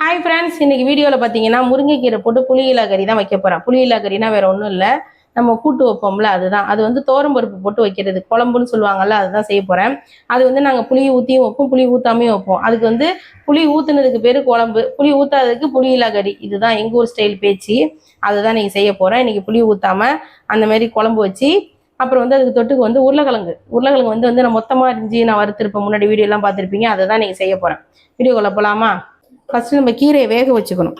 Hi friends இன்னைக்கு வீடியோவில் பார்த்தீங்கன்னா முருங்கைக்கீரை போட்டு புளியிலா கறி தான் வைக்க போகிறேன் புளியிலா கறினா வேற ஒன்றும் இல்லை. நம்ம கூட்டு வைப்போம்ல அதுதான். அது வந்து பருப்பு போட்டு வைக்கிறது. குழம்புன்னு சொல்லுவாங்கல்ல அதுதான் செய்ய போகிறேன் அது வந்து நாங்கள் புளி ஊற்றியும் வைப்போம் புளி ஊற்றாமையும் வைப்போம். அதுக்கு வந்து புளி ஊற்றுனதுக்கு பேர் குழம்பு. புளி ஊற்றாததுக்கு புளியிலா கறி. இதுதான் எங்கள் ஊர் ஸ்டைல் பேச்சு. அதுதான் நீங்கள் செய்ய போகிறேன் இன்றைக்கி புளி ஊற்றாம அந்த மாதிரி குழம்பு வச்சு அப்புறம் வந்து அதுக்கு தொட்டுக்கு வந்து உருளைக்கிழங்கு. உருளைக்கிழங்கு வந்து வந்து நான் மொத்தமாக இருந்துச்சு நான் வறுத்திருப்பேன். முன்னாடி வீடியோலாம் பார்த்துருப்பீங்க. அதை தான் நீங்கள் செய்ய போகிறேன் வீடியோக்குள்ளே போகலாமா ஃபஸ்ட்டு நம்ம கீரையை வேக வச்சுக்கணும்.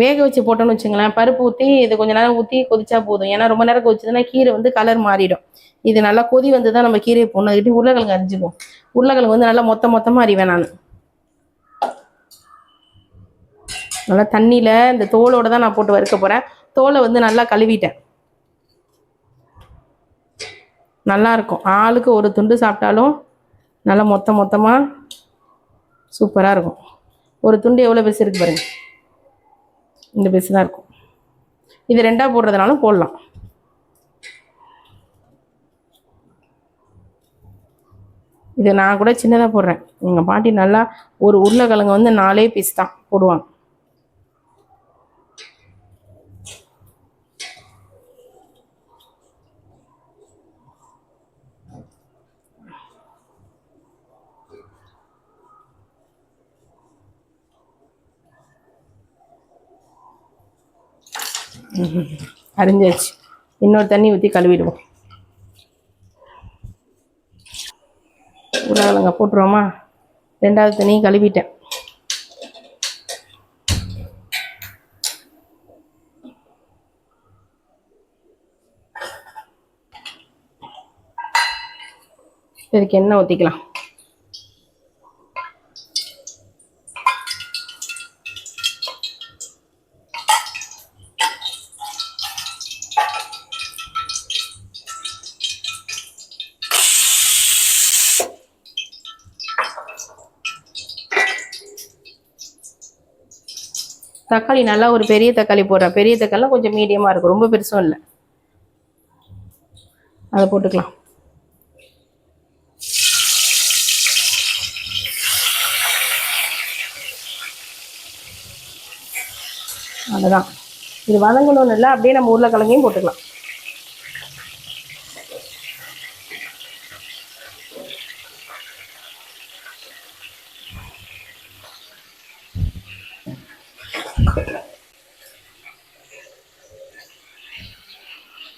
வேக வச்சு போட்டோம்னு வச்சுங்களேன் பருப்பு ஊற்றி இது கொஞ்ச நேரம் ஊற்றி கொதிச்சா போதும். ஏன்னா ரொம்ப நேரம் கொதிச்சதுன்னா கீரை வந்து கலர் மாறிடும். இது நல்லா கொதி வந்து தான் நம்ம கீரையை போடணும். அதுக்கிட்ட உருளைக்கிழங்கு அரிஞ்சுக்கும். உருளைக்கிழங்கு வந்து நல்லா மொத்த மொத்தமாக அறிவேன் நான். நல்லா தண்ணியில் இந்த தோலோட தான் நான் போட்டு வறுக்க போகிறேன் தோலை வந்து நல்லா கழுவிட்டேன். நல்லா இருக்கும். ஆளுக்கு ஒரு துண்டு சாப்பிட்டாலும் நல்லா மொத்த மொத்தமாக சூப்பராக இருக்கும். ஒரு துண்டு எவ்வளோ பெருசு இருக்குது பாருங்க. இந்த பெருசு தான் இருக்கும். இது ரெண்டாக போடுறதுனாலும் போடலாம். இது நான் கூட சின்னதாக போடுறேன். எங்கள் பாட்டி நல்லா ஒரு உருளைக்கிழங்கு வந்து நாலே பீஸ் தான் போடுவாங்க. அரிஞ்சாச்சு. இன்னொரு தண்ணி ஊற்றி கழுவிடுவோம். உருளைக்கிழங்க போட்டுருவோமா? ரெண்டாவது தண்ணியும் கழுவிட்டேன். இதுக்கு எண்ணெய் ஊற்றிக்கலாம் தக்காளி நல்லா ஒரு பெரிய தக்காளி போடுறேன் பெரிய தக்காளிலாம் கொஞ்சம் மீடியமாக இருக்கும். ரொம்ப பெருசும் இல்லை. அதை போட்டுக்கலாம். அதுதான் இது வதங்கணும்னு இல்லை அப்படியே நம்ம உருளைக்கிழங்கையும் போட்டுக்கலாம்.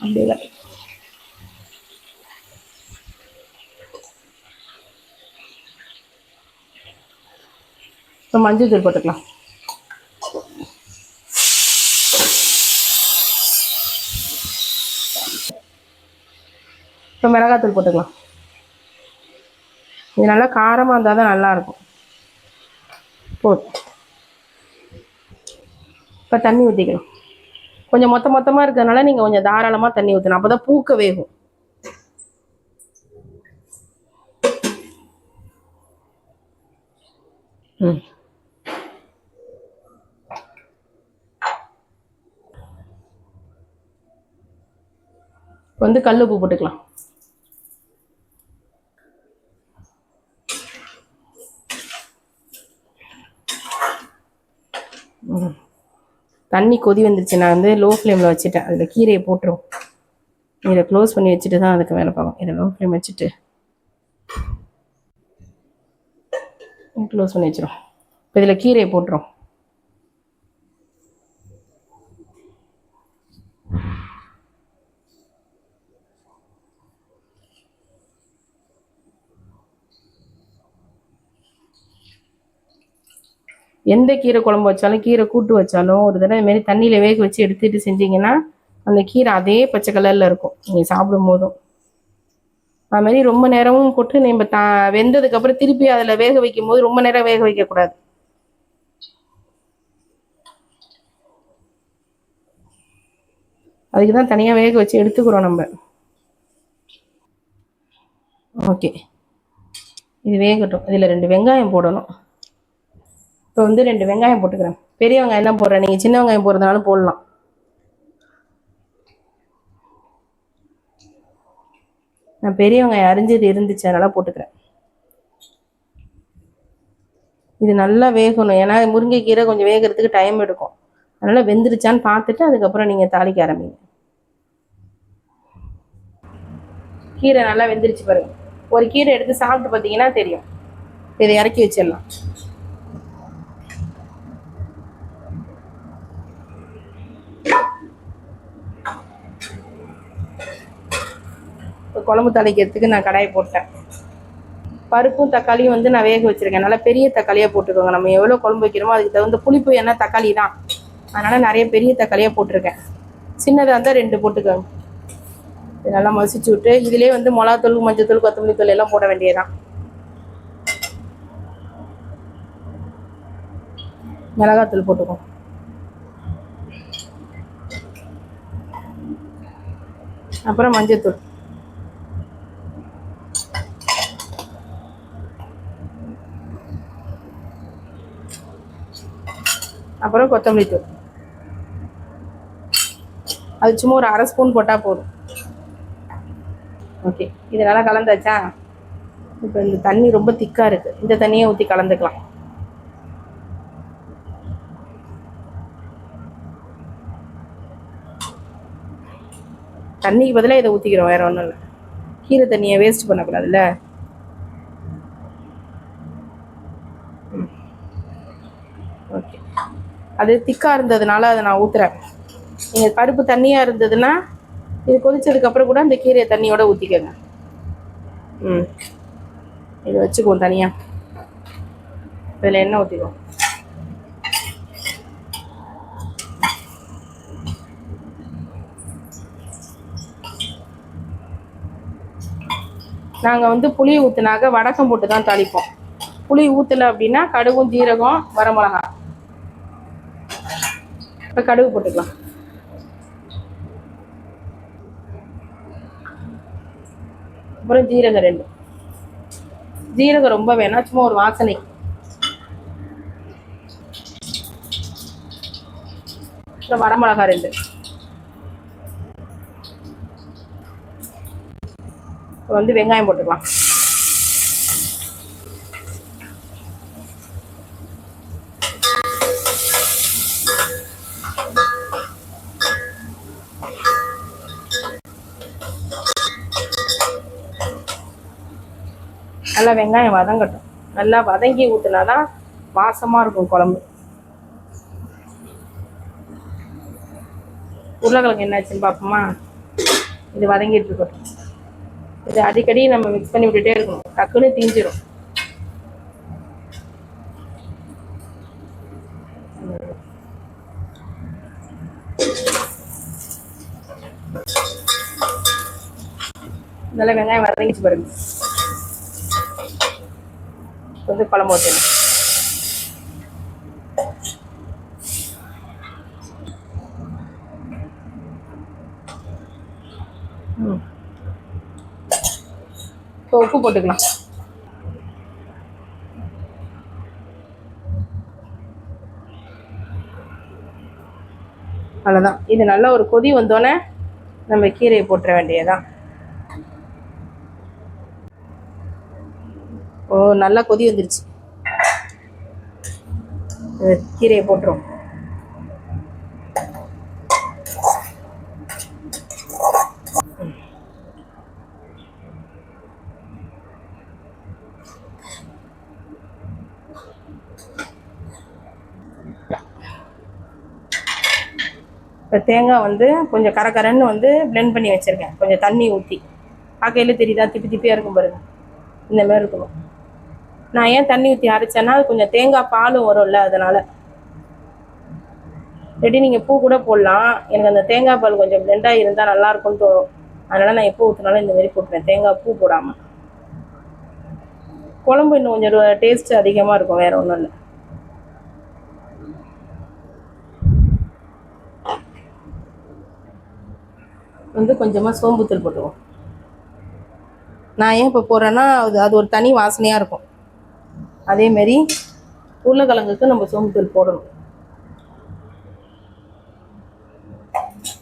அப்படியே இப்போ மஞ்சள் தூள் போட்டுக்கலாம். இப்போ மிளகாத்தூள் போட்டுக்கலாம். இது நல்லா காரமாக இருந்தால் தான் நல்லாயிருக்கும் போதும் இப்போ தண்ணி ஊற்றிக்கலாம் கொஞ்சம் மொத்த மொத்தமாக இருக்கிறதுனால நீங்கள் கொஞ்சம் தாராளமாக தண்ணி ஊற்றணும் அப்போ தான் பூக்க வேகும். ம். வந்து கல் உப்பு போட்டுக்கலாம். தண்ணி கொதி வந்துருச்சு. நான் வந்து லோ ஃப்ளேமில் வச்சுட்டேன். அதில் கீரையை போட்டுரும். இதை க்ளோஸ் பண்ணி வச்சுட்டு தான் அதுக்கு வேலை பார்க்கும் இதை லோ ஃப்ளேம் வச்சுட்டு க்ளோஸ் பண்ணி வச்சிடும் இப்போ இதில் கீரையை போட்டுரும். எந்த கீரை குழம்பு வச்சாலும் கீரை கூட்டு வச்சாலும் ஒரு தடவை இதுமாரி தண்ணியில் வேக வச்சு எடுத்துட்டு செஞ்சீங்கன்னா அந்த கீரை அதே பச்சை கலரில் இருக்கும். நீங்கள் சாப்பிடும் போதும். அதுமாரி ரொம்ப நேரமும் போட்டு நம்ம த வெந்ததுக்கப்புறம் திருப்பி அதில் வேக வைக்கும் போது ரொம்ப நேரம் வேக வைக்கக்கூடாது அதுக்கு தான் தனியாக வேக வச்சு எடுத்துக்கிறோம் நம்ம. ஓகே. இது வேகட்டும். இதில் ரெண்டு வெங்காயம் போடணும். இப்போ வந்து ரெண்டு வெங்காயம் போட்டுக்கிறேன். பெரிய வெங்காயம் தான் போடுறேன். நீங்கள் சின்ன வெங்காயம் போடுறதுனாலும் போடலாம். நான் பெரிய வெங்காயம் அரிஞ்சது இருந்துச்சு அதனால் போட்டுக்கிறேன். இது நல்லா வேகணும். ஏன்னா முருங்கைக்கீரை கொஞ்சம் வேகிறதுக்கு டைம் எடுக்கும். அதனால் வெந்துருச்சான்னு பார்த்துட்டு அதுக்கப்புறம் நீங்கள் தாளிக்க ஆரம்பிங்க. கீரை நல்லா வெந்துருச்சு பாருங்கள் ஒரு கீரை எடுத்து சாப்பிட்டு பார்த்தீங்கன்னா தெரியும். இதை இறக்கி வச்சிடலாம் இப்போ குழம்பு தாளிக்கிறதுக்கு நான் கடாயை போட்டேன். பருப்பும் தக்காளியும் வந்து நான் வேக வச்சிருக்கேன். நல்லா பெரிய தக்காளியாக போட்டுக்கோங்க. நம்ம எவ்வளோ குழம்பு வைக்கிறோமோ அதுக்கு தகுந்த புளிப்பு என்ன தக்காளி தான். அதனால் நிறைய பெரிய தக்காளியாக போட்டிருக்கேன். சின்னதாக இருந்தால் ரெண்டு போட்டுக்கோங்க. இது நல்லா மசிச்சு விட்டு இதுலேயே வந்து மிளகாத்தூள் மஞ்சத்தூள் கொத்தமல்லி தூள் எல்லாம் போட வேண்டியதான் மிளகாத்தூள் போட்டுக்கோங்க. அப்புறம் மஞ்சத்தூள். அப்புறம் கொத்தமல்லி தூள். அது சும்மா ஒரு அரை ஸ்பூன் போட்டால் போதும். ஓகே இது நல்லா கலந்தாச்சா? இப்போ இந்த தண்ணி ரொம்ப திக்காக இருக்குது இந்த தண்ணியை ஊற்றி கலந்துக்கலாம். தண்ணிக்கு பதிலாக இதை ஊற்றிக்கிறோம் வேறு ஒன்றும் இல்லை. கீரை தண்ணியை வேஸ்ட் பண்ணக்கூடாதுல்ல? ஓகே அது திக்காக இருந்ததுனால அதை நான் ஊற்றுறேன் நீங்கள் பருப்பு தண்ணியாக இருந்ததுன்னா இது கொதிச்சதுக்கப்புறம் கூட அந்த கீரையை தண்ணியோட ஊற்றிக்கோங்க ம். இது வச்சுக்குவோம் தனியாக இதில் எண்ணெய் ஊற்றிக்குவோம் நாங்கள் வந்து புளி ஊற்றுனாக்க வடக்கம் போட்டு தான் தாளிப்போம். புளி ஊற்றலை அப்படின்னா கடுகும் ஜீரகம் வரமிளகா இப்போ கடுகு போட்டுக்கலாம். அப்புறம் ஜீரகம் ரெண்டு. ஜீரகம் ரொம்ப வேணாம் சும்மா ஒரு வாசனை. அப்புறம் வரமிளகா ரெண்டு. வந்து வெங்காயம் போட்டுக்கலாம். நல்லா வெங்காயம் வதங்கட்டும். நல்லா வதங்கி ஊற்றுனாதான் வாசமாக இருக்கும் குழம்பு. உருளைக்கிழங்கு என்னாச்சுன்னு பார்ப்போமா? இது வதங்கிட்டு இருக்கட்டும். இது அடிக்கடி நம்ம மிக்ஸ் பண்ணி விட்டுட்டே இருக்கணும். டக்குன்னு தீஞ்சிடும் நல்லா வெங்காயம் வதங்கிச்சு பாருங்க. வந்து குழம்பு ஊற்றணும் இப்போ உப்பு போட்டுக்கலாம். அவ்வளோதான் இது நல்லா ஒரு கொதி வந்தோடனே நம்ம கீரையை போட்டுற வேண்டியதுதான். ஓ நல்லா கொதி வந்துருச்சு. கீரையை போட்டுரும் இப்போ தேங்காய் வந்து கொஞ்சம் கரகரன்னு வந்து பிளெண்ட் பண்ணி வச்சுருக்கேன். கொஞ்சம் தண்ணி ஊற்றி பார்க்கையில தெரியுதா? திப்பி திப்பியாக இருக்கும் பாருங்க. இந்த மாதிரி இருக்கணும். நான் ஏன் தண்ணி ஊற்றி அரைச்சேன்னா கொஞ்சம் தேங்காய் பாலும் வரும்ல அதனால். ரெடி நீங்கள் பூ கூட போடலாம். எனக்கு அந்த தேங்காய் பால் கொஞ்சம் பிளெண்டாக இருந்தால் நல்லா இருக்கும்னு தோணும். அதனால் நான் எப்போ ஊற்றினாலும் இந்த மாதிரி போட்டுறேன் தேங்காய் பூ போடாமல் குழம்பு இன்னும் கொஞ்சம் டேஸ்ட் அதிகமாக இருக்கும் வேறு ஒன்றும் இல்லை. வந்து கொஞ்சமாக சோம்புத்தூள் போட்டுவோம் நான் ஏன் இப்போ போடுறேன்னா அது அது ஒரு தனி வாசனையாக இருக்கும். அதேமாரி உருளைக்கிழங்குக்கு நம்ம சோம்புத்தூள் போடணும்.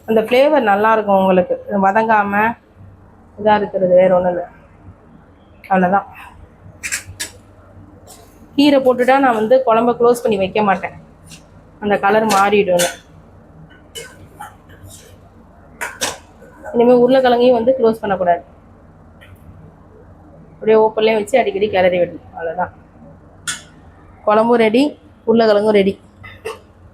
அந்த ஃப்ளேவர் நல்லாயிருக்கும் உங்களுக்கு. வதங்காமல் இதாக இருக்கிறது வேறு ஒன்றும் இல்லை. அவ்வளோதான் கீரை போட்டுட்டா நான் வந்து குழம்ப க்ளோஸ் பண்ணி வைக்க மாட்டேன். அந்த கலர் மாறிடும்னு. இனிமேல் உருளைக்கிழங்கையும் வந்து க்ளோஸ் பண்ணக்கூடாது. அப்படியே ஓப்பன்லேயும் வச்சு அடிக்கடி கிளறி விடணும். அவ்வளோதான் குழம்பும் ரெடி உருளைக்கிழங்கும் ரெடி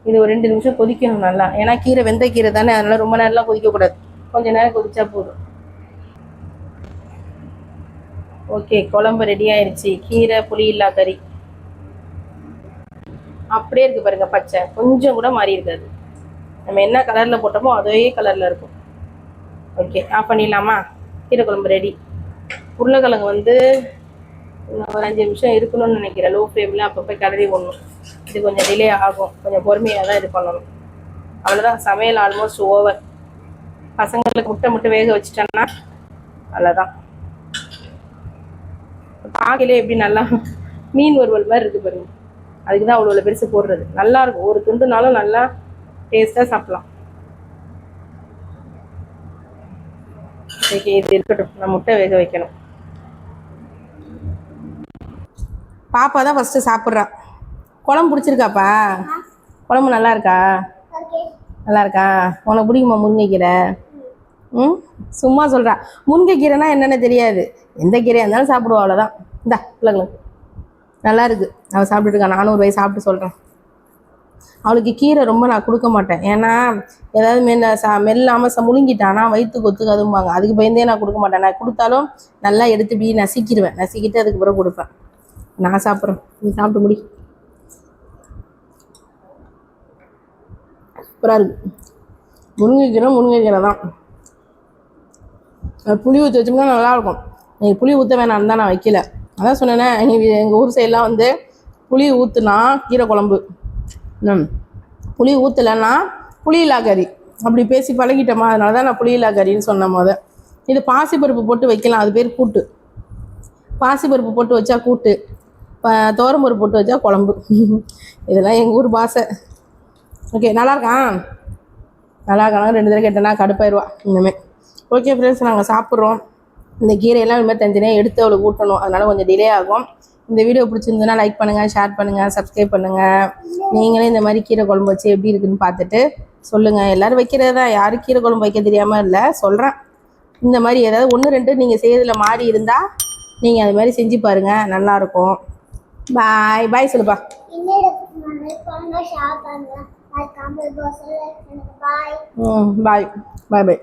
இது ஒரு ரெண்டு நிமிஷம் கொதிக்கணும் நல்லா. ஏன்னா கீரை வெந்த கீரை தானே அதனால ரொம்ப நேரம்லாம் கொதிக்கக்கூடாது. கொஞ்ச நேரம் கொதிச்சா போதும். ஓகே குழம்பு ரெடி ஆயிருச்சு. கீரை புளி இல்லா கறி. அப்படியே இருக்கு பாருங்க பச்சை. கொஞ்சம் கூட மாறி இருக்காது. நம்ம என்ன கலர்ல போட்டோமோ அதே கலர்ல இருக்கும். ஓகே ஆஃப் பண்ணிடலாமா? கீரை குழம்பு ரெடி உருளைக்கிழங்கு வந்து ஒரு அஞ்சு நிமிஷம் இருக்கணும்னு நினைக்கிறேன். லோ ஃப்ளேமில் அப்பப்போ கிளறி போடணும் இது கொஞ்சம் டிலே ஆகும். கொஞ்சம் பொறுமையாக தான் இது பண்ணணும். அவ்வளோதான் சமையல் ஆல்மோஸ்ட் ஓவர் பசங்களுக்கு முட்டை முட்டை வேக வச்சுட்டேன்னா அவ்வளோதான் பார்க்கலே எப்படி நல்லா மீன் வறுவல் மாதிரி இருக்கு பாருங்க. அதுக்கு தான் அவ்வளோ பெருசு போடுறது. நல்லா இருக்கும். ஒரு துண்டுனாலும் நல்லா டேஸ்ட்டாக சாப்பிடலாம். ஓகே இது இருக்கட்டும். நான் முட்டை வேக வைக்கணும். பாப்பா தான் ஃபஸ்ட்டு சாப்பிட்றா. குழம்பு பிடிச்சிருக்காப்பா? குழம்பு நல்லா இருக்கா நல்லா இருக்கா உனக்கு பிடிக்குமா முருங்கைக்கீரை? ம்? சும்மா சொல்கிறா முருங்கைக்கீரைனா என்னென்னு தெரியாது. எந்த கீரையாக இருந்தாலும் சாப்பிடுவா அவ்வளோதான் இந்தா பிள்ளைங்களுக்கு நல்லா இருக்கு அவள் சாப்பிட்டுட்டு இருக்கா நானும் ஒரு வயசு சாப்பிட்டு சொல்கிறேன் அவளுக்கு கீரை ரொம்ப நான் கொடுக்க மாட்டேன். ஏன்னா ஏதாவது மெல்ல சா மெல்லாமல் ச முழுங்கிட்டானா வயிற்றுக்கு ஒத்துக்காதும்பாங்க அதுக்கு பயந்தே நான் கொடுக்க மாட்டேன். நான் கொடுத்தாலும் நல்லா எடுத்து இப்படி நசிக்கிடுவேன் நசிக்கிட்டு அதுக்கு பிறகு கொடுப்பேன். நான் சாப்பிட்றேன். நீ சாப்பிட்டு முடி. சூப்பராக இருக்குது முருங்கைக்கீரை முருங்கைக்கீரை தான். புளி ஊற்றி வச்சோம்னா நல்லாயிருக்கும் நீங்கள் புளி ஊற்ற வேணாம்னு தான் நான் வைக்கல. அதான் சொன்னேனே எங்கள் எங்கள் ஊர் சைடெலாம் வந்து புளி ஊற்றுனா கீரை குழம்பு. ம். புளி ஊற்றலைன்னா புளியிலா கறி அப்படி பேசி பழகிட்டோமா அதனால தான் நான் புளியிலா கறின்னு சொன்ன மொதல் இது பாசிப்பருப்பு போட்டு வைக்கலாம். அது பேர் கூட்டு. பாசிப்பருப்பு போட்டு வச்சா கூட்டு. ப- துவரம்பருப்பு போட்டு வச்சா குழம்பு. இதெல்லாம் எங்கள் ஊர் பாசை. ஓகே நல்லா இருக்கான் நல்லா இருக்கானா ரெண்டு தடவை கேட்டேன்னா கடுப்பாயிருவா இனிமேல் ஓகே ஃப்ரெண்ட்ஸ் நாங்கள் சாப்பிட்றோம். இந்த கீரையெல்லாம் இனிமேல் தனித்தனியாக எடுத்து அவளுக்கு ஊட்டணும். அதனால் கொஞ்சம் டிலே ஆகும். இந்த வீடியோ பிடிச்சிருந்ததுன்னா லைக் பண்ணுங்கள் ஷேர் பண்ணுங்கள் சப்ஸ்கிரைப் பண்ணுங்கள் நீங்களே இந்த மாதிரி கீரை குழம்பு வச்சு எப்படி இருக்குன்னு பார்த்துட்டு சொல்லுங்கள் எல்லோரும் வைக்கிறது? தான் யாரும் கீரை குழம்பு வைக்க தெரியாமல் இல்லை சொல்கிறேன் இந்த மாதிரி ஏதாவது ஒன்று ரெண்டு நீங்கள் செய்யறதுல மாறி இருந்தால் நீங்கள் அது மாதிரி செஞ்சு பாருங்கள் நல்லாயிருக்கும் பாய் பாய் சொல்லுப்பா பாய் பாய் பாய்